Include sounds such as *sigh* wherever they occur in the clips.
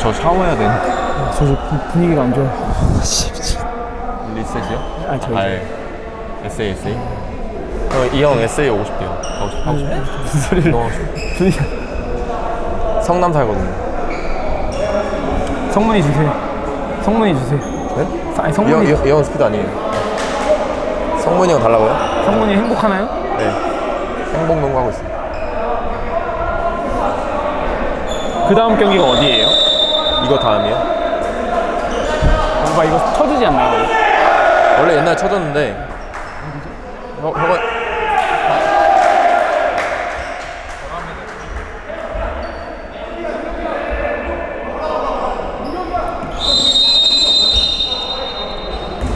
저 샤워해야 되는. 저, 저 분위기가 안 좋아요. 리셋이요? 아, 저희. 아, 예. SA, SA. 이형 SA 오고 싶대요. 가고 싶, 하고 싶대요. 무슨 소리를. 너무 싶 분위기가. 성남 살거든요. 성문이 주세요. 성문이 주세요. 네? 아니, 이 성문이, 형, 이 형- 이 형은 스피드 아니에요. 성문이 형 달라고요? 성문이 행복하나요? 네. 행복 농구 하고 있어요. 그 다음 경기가 어디예요? 이거 다음이요? 오빠 이거 쳐주지 않나요? 원래 옛날에 쳐줬는데. 형, 형은.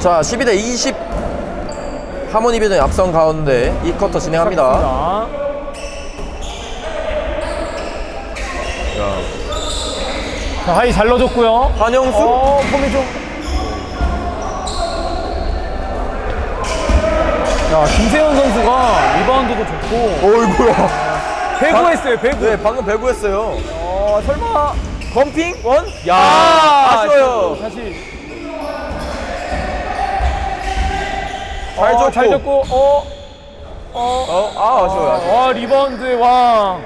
자, 12대 20. 하모니 비전 앞선 가운데 이 쿼터 진행합니다. 자, 자, 하이 잘 넣어줬고요. 한영수? 어, 폼이 좀. 야, 김세현 선수가 리바운드도 좋고, 어이구야. 배구했어요, 배구. 네, 방금 배구했어요. 어, 설마. 펌핑? 원? 야, 아, 아쉬워요. 다시. 잘 어, 줬고. 잘 줬고, 어. 어. 어, 아, 아쉬워요. 아쉬워요. 와, 리바운드의 왕.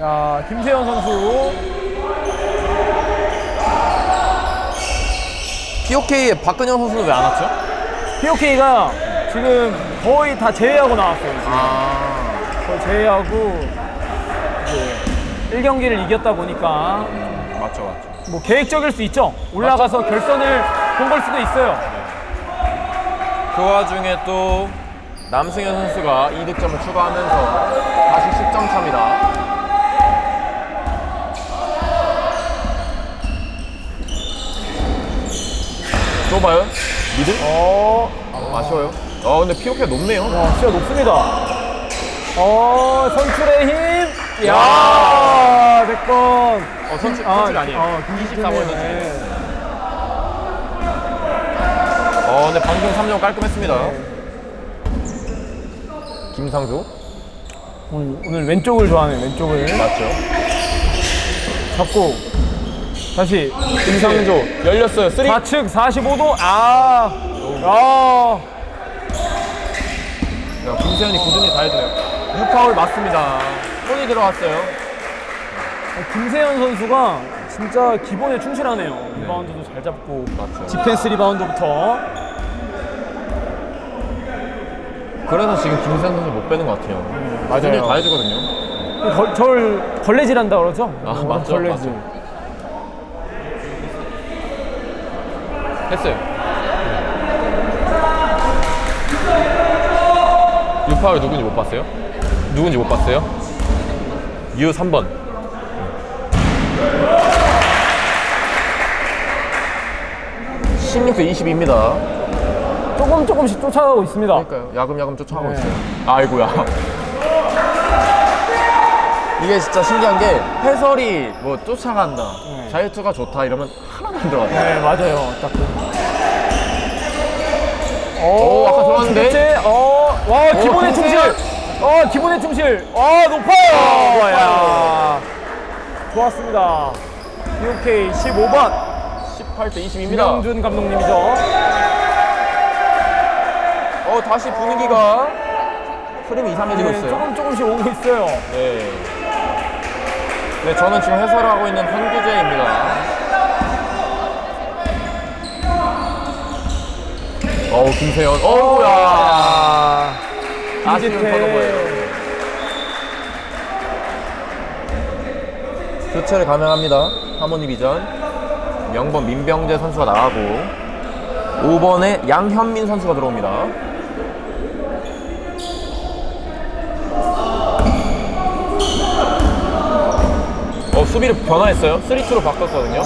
야, 김세현 선수. POK의 박근영 선수는 왜 안 왔죠? POK가 지금 거의 다 제외하고 나왔어요. 지금. 아, 거의 제외하고 이제 1경기를 이겼다 보니까 맞죠, 맞죠. 뭐 계획적일 수 있죠. 올라가서 결선을 본 걸 수도 있어요. 그 와중에 또 남승현 선수가 2득점을 추가하면서 다시 10점 차입니다. 좁아요? 미들? 어, 아쉬워요. 어, 근데 POK가 높네요. 와, 진짜 높습니다. 어, 선출의 힘. 야, 100번. 어, 선출, 선출 아니에요. 어, 24번 선출. 네. 어, 근데 방금 3점 깔끔했습니다. 김상조? 오늘, 오늘 왼쪽을 좋아하네, 왼쪽을. 맞죠? 잡고. 다시. 김상조 열렸어요. 3. 좌측 45도. 아. 아. 야, 김세현이 꾸준히 다 해줘요. 6파울 맞습니다. 손이 들어갔어요. 김세현 선수가 진짜 기본에 충실하네요. 리바운드도 잘 잡고. 맞죠. 디펜스 리바운드부터. 그래서 지금 김세현 선수 못 빼는 것 같아요. 맞아요. 다 해주거든요. 걸, 절 걸레질한다 그러죠? 아, 어, 맞죠, 걸레질. 맞죠. 했어요. 6파울 누군지 못 봤어요? 누군지 못 봤어요? 유 3번. 16대 22입니다. 조금 조금씩 쫓아가고 있습니다. 그러니까요. 야금야금 쫓아가고 네. 있어요. 아이고야. 이게 진짜 신기한 게 해설이 뭐 쫓아간다, 네. 자유투가 좋다 이러면 하나도 안 들어가요. 네, 맞아요. 딱 그. 오, 아까 들어갔는데? 둘째, 어, 와, 기본에 충실. 어, 기본에 충실. 어, 높아요. 야, 좋았습니다. BOK 15번 18대 20입니다. 김영준 감독님이죠. 어, 다시 분위기가 흐름이 이상해지고 네, 있어요. 조금 조금씩 오고 있어요. 네. 네, 저는 지금 해설을 하고 있는 현규재입니다. 어우, 김세현. 어우야. 아쉬운 턴오버예요. 교체를 감행합니다. 하모니 비전. 0번 민병재 선수가 나가고 5번에 양현민 선수가 들어옵니다. 수비를 변화했어요. 3-2로 바꿨거든요.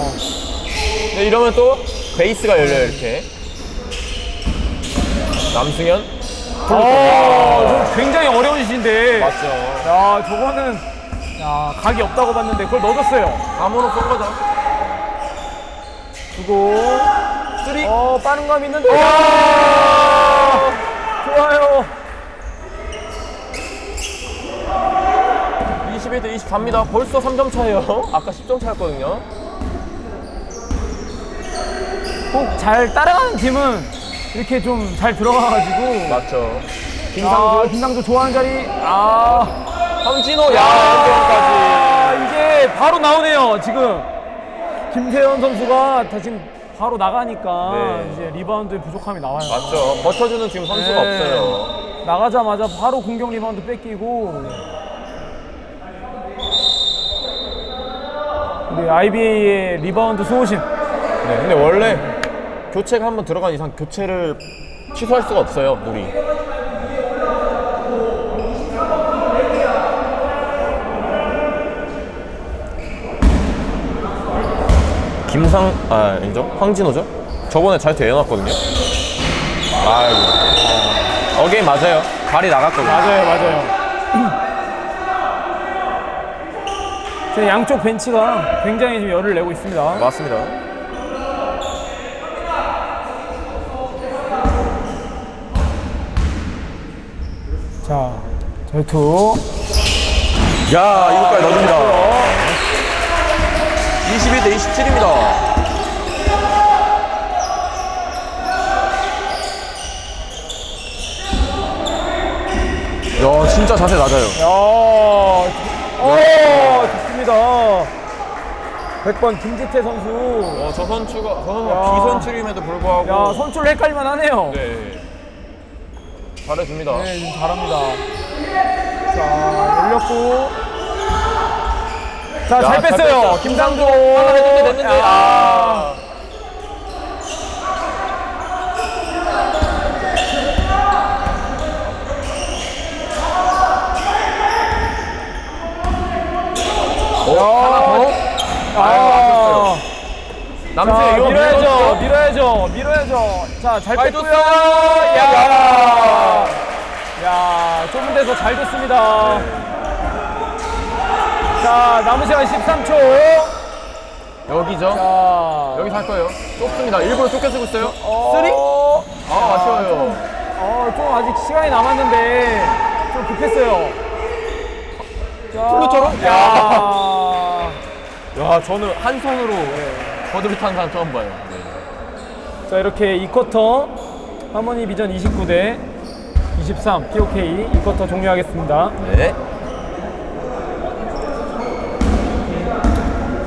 근데 이러면 또 베이스가 열려요, 이렇게. 남승현? 어, 저 굉장히 어려운 시인데. 맞죠. 야, 저거는 야, 각이 없다고 봤는데 그걸 넣어줬어요. 감으로 쏜 거죠. 주고 쓰리. 어, 빠른 감 있는데. 와! 좋아요. 21대 24입니다. 벌써 3점 차예요. *laughs* 아까 10점 차였거든요. 꼭 잘 따라가는 팀은 이렇게 좀 잘 들어가가지고 맞죠. 아, 김상조, 김상조 좋아하는 자리 아, 황진호, 야, 아 이게 바로 나오네요 지금 김세현 선수가 다 지금 바로 나가니까 네. 이제 리바운드의 부족함이 나와요 맞죠. 버텨주는 지금 선수가 네. 없어요. 나가자마자 바로 공격 리바운드 뺏기고 우리 IBA의 리바운드 수호신 네, 근데 원래 교체가 한번 들어간 이상 교체를 취소할 수가 없어요, 우리. 김상, 아, 인정? 황진호죠? 저번에 잘 대해놨거든요? 아이고. 어게인 맞아요. 발이 나갔거든요. 맞아요 맞아요 제 양쪽 벤치가 굉장히 지금 열을 내고 있습니다 맞습니다. 자 절투 야, 이거까지 넣습니다. 21대 27입니다. 야, 진짜 자세 낮아요. 야, 어, 좋습니다. 100번 김지태 선수. 어, 저 선수가, 저 선수가 야. 비선출임에도 불구하고. 야, 선출 헷갈릴만 하네요. 네. 잘해줍니다. 네, 지금 잘합니다. 자, 열렸고. 자, 야, 잘 잘 뺐어요. 뺐어요. 김상조. 하나 됐는데, 됐는데. 야. 아. 어, 하나 더? 자, 이거 밀어야죠. 밀어야죠. 밀어야죠. 자, 잘 잘 뺐고요. 줬어요. 야. 야, 좁은 데서 잘 줬습니다. 자, 남은 시간 13초. 여기죠. 자, 여기서 할 거예요. 좁습니다. 일부러 쫓겨주고 있어요. 어, 쓰리? 아, 아쉬워요. 어, 좀 아직 시간이 남았는데 좀 급했어요. 자, 플루처럼? 야. 야, 저는 한 손으로 버드비 탄 사람 처음 봐요. 네. 자, 이렇게 2쿼터 하모니 비전 29대 23 POK 2쿼터 종료하겠습니다. 네.